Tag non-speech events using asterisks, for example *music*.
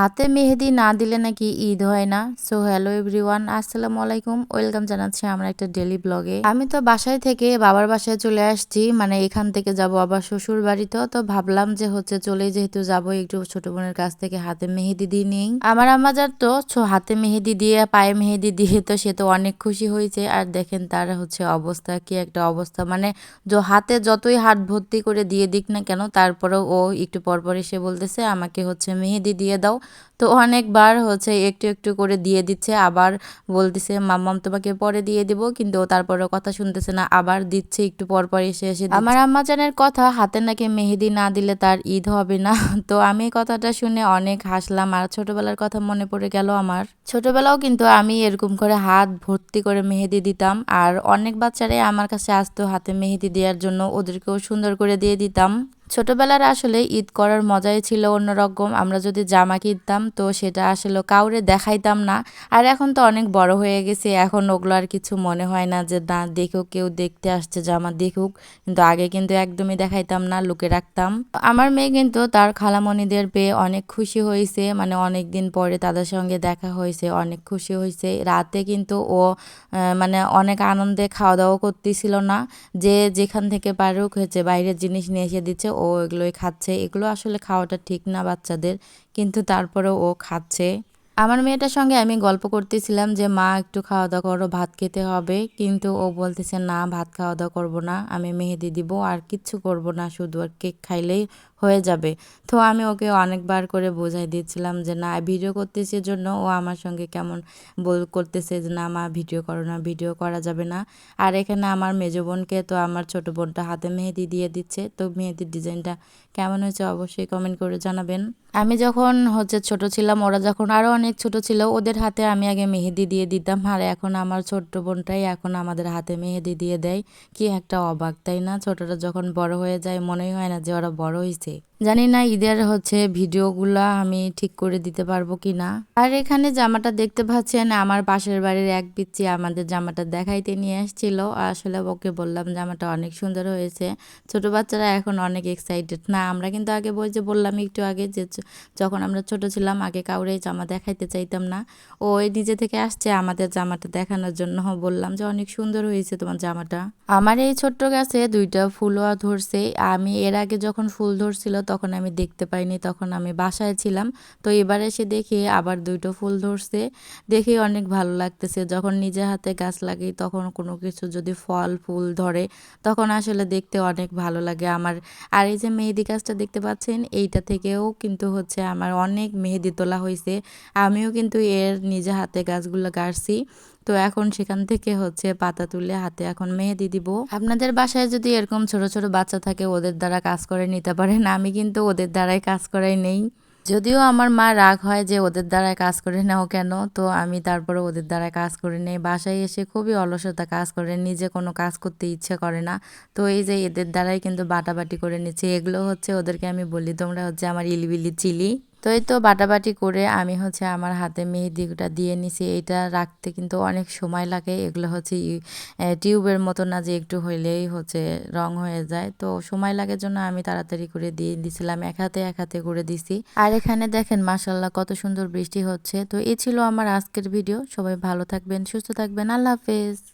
হাতে মেহেদি না দিলে নাকি ঈদ হয় না? সো হ্যালো এভরিওয়ান আসসালামু আলাইকুম। ওয়েলকাম জানাচ্ছি আমরা একটা ডেলি ব্লগে আমি তো বাসায় থেকে বাবার বাসায় চলে আসছি মানে এখান থেকে যাব আবার শ্বশুর বাড়িতেও তো ভাবলাম যে হচ্ছে চলে যেহেতু যাব, একটু ছোট বোনের কাছ থেকে হাতে মেহেদি দিয়ে নিই। আমার আমাজার তো হাতে মেহেদি দিয়ে, পায়ে মেহেদি দিয়ে তো সে তো অনেক খুশি হয়েছে। আর দেখেন তার হচ্ছে অবস্থা, কি একটা অবস্থা। মানে হাতে যতই হাত ভর্তি করে দিয়ে দিক না কেন, তারপরেও ও একটু পরপর এসে বলতেছে, আমাকে হচ্ছে মেহেদি দিয়ে দাও। তো অনেকবার হচ্ছে একটু একটু করে দিয়ে দিচ্ছে, আবার বলতেছে, মাম্মাম, তোমাকে পরে দিয়ে দিব। কিন্তু তারপরে কথা শুনতেছে না, আবার দিচ্ছে, একটু পর এসে এসে আমার আম্মাজানের কথা হাতে নাকি মেহেদি না দিলে তার ঈদ হবে না। *laughs* তো আমি কথাটা শুনে অনেক হাসলাম, আর ছোটবেলার কথা মনে পড়ে গেল আমার। ছোটবেলাও কিন্তু আমি এরকম করে হাত ভর্তি করে মেহেদি দিতাম, আর অনেক বাচ্চারাই আমার কাছে আসতো হাতে মেহেদি দেওয়ার জন্য, ওদেরকেও সুন্দর করে দিয়ে দিতাম। ছোটবেলার আসলে ঈদ করার মজাই ছিল অন্যরকম। আমরা যদি জামা কিনতাম, তো সেটা আসলে কাউরে দেখাইতাম না। আর এখন তো অনেক বড় হয়ে গেছে, এখন ওগুলো আর কিছু মনে হয় না যে, না, দেখুক, কেউ দেখতে আসছে, জামা দেখুক। কিন্তু আগে কিন্তু একদমই দেখাইতাম না, লুকে রাখতাম। আমার মেয়ে কিন্তু তার খালামণিদের পেয়ে অনেক খুশি হয়েছে মানে অনেক দিন পরে তাদের সঙ্গে দেখা হয়েছে, অনেক খুশি হয়েছে। রাতে কিন্তু ও মানে অনেক আনন্দে খাওয়া দাওয়া করতেছিল না। যে যেখান থেকে পারুক হয়েছে বাইরের জিনিস নিয়ে এসে দিচ্ছে ও এগুলোই খাচ্ছে। এগুলো আসলে খাওয়াটা ঠিক না বাচ্চাদের। কিন্তু তারপরেও ও খাচ্ছে। আমার মেয়েটার সঙ্গে আমি গল্প করতেছিলাম যে, মা, একটু খাওয়া দাওয়া করো, ভাত খেতে হবে। কিন্তু ও বলতেছে, না, ভাত খাওয়া দাওয়া করব না। আমি মেহেদি দিব, আর কিচ্ছু করব না, শুধু আর কেক খাইলেই হয়ে যাবে। তো আমি ওকে অনেকবার করে বোঝাই দিয়েছিলাম যে, না, ভিডিও করতেছে জন্য ও আমার সঙ্গে কেমন বল করতেছে যে, না, মা, ভিডিও করো না, ভিডিও করা যাবে না। আর এখানে আমার মেজো বোনকে, তো আমার ছোট বোনটা হাতে মেহেদি দিয়ে দিচ্ছে। তো মেহেদির ডিজাইনটা কেমন হয়েছে অবশ্যই কমেন্ট করে জানাবেন। আমি যখন হচ্ছে ছোট ছিলাম, ওরা যখন আরও অনেক ছোট ছিল, ওদের হাতে আমি আগে মেহেদি দিয়ে দিতাম। আর এখন আমার ছোট্ট বোনটাই এখন আমাদের হাতে মেহেদি দিয়ে দেয়। কি একটা অবাক, তাই না? ছোটরা যখন বড় হয়ে যায়, মনেই হয় না যে ওরা বড় হয়েছে জানি না ঈদের হচ্ছে ভিডিওগুলা আমি ঠিক করে দিতে পারব কি না আর এখানে জামাটা দেখতে পাচ্ছেন, আমার পাশের বাড়ির এক পিচ্ছি আমাদের জামাটা দেখাইতে নিয়ে আসছিল। আসলে ওকে বললাম, জামাটা অনেক সুন্দর হয়েছে। ছোট বাচ্চারা এখন অনেক এক্সাইটেড না, আমরা কিন্তু আগে বই যে বললাম একটু আগে যে যখন আমরা ছোট ছিলাম, আগে কাউরে জামা দেখাইতে চাইতাম না। ও নিজে থেকে আসছে, আমাদের জামাটা দেখানোর জন্য বললাম যে, অনেক সুন্দর হয়েছে তোমার জামাটা। আমার এই ছোট্ট গাছে দুইটা ফুলও ধরছে। আমি এর আগে যখন ফুল ধরছিল, তখন আমি দেখতে পাইনি, তখন আমি বাসায় ছিলাম। তো এবার এসে দেখি আবার দুইটো ফুল ধরছে। দেখে অনেক ভালো লাগতেছে। যখন নিজে হাতে গাছ লাগাই, তখন কোনো কিছু যদি ফল, ফুল ধরে, তখন আসলে দেখতে অনেক ভালো লাগে আমার। আর এই যে মেহেদি গাছটা দেখতে পাচ্ছেন, এইটা থেকেও কিন্তু হচ্ছে আমার অনেক মেহেদি তোলা হয়েছে আমিও কিন্তু এর নিজে হাতে গাছগুলো গাড়ছি। তো এখন সেখান থেকে হচ্ছে পাতা তুলে হাতে এখন মেহেদি দিব। আপনাদের বাসায় যদি এরকম ছোট ছোট বাচ্চা থাকে, ওদের দ্বারা কাজ করে নিতে পারেন। আমি কিন্তু ওদের দ্বারাই কাজ করাই নেই। যদিও আমার মা রাগ হয় যে ওদের দ্বারায় কাজ করে নাও কেন, তো আমি তারপরে ওদের দ্বারায় কাজ করে নেই। বাসায় এসে খুবই অলসতা কাজ করে, নিজে কোনো কাজ করতে ইচ্ছে করে না। তো এই যে এদের দ্বারাই কিন্তু বাটাবাটি করে নিচ্ছে। এগুলো হচ্ছে ওদেরকে আমি বলি, তোমরা হচ্ছে আমার ইলবিলি চিলি। তো এই তো বাটাবাটি করে আমি হচ্ছে আমার হাতে মেহেদিটা দিয়ে নিছি। এটা রাখতে কিন্তু অনেক সময় লাগে। এগুলো হচ্ছে টিউবের মতো না যে একটু হইলেই হচ্ছে রং হয়ে যায়। তো সময় লাগে জন্য আমি তাড়াতাড়ি করে দিয়ে দিছিলাম, এক হাতে এক হাতে করে দিছি। আর এখানে দেখেন মাসাল্লাহ কত সুন্দর বৃষ্টি হচ্ছে। তো এই ছিল আমার আজকের ভিডিও। সবাই ভালো থাকবেন, সুস্থ থাকবেন। আল্লাহ হাফেজ।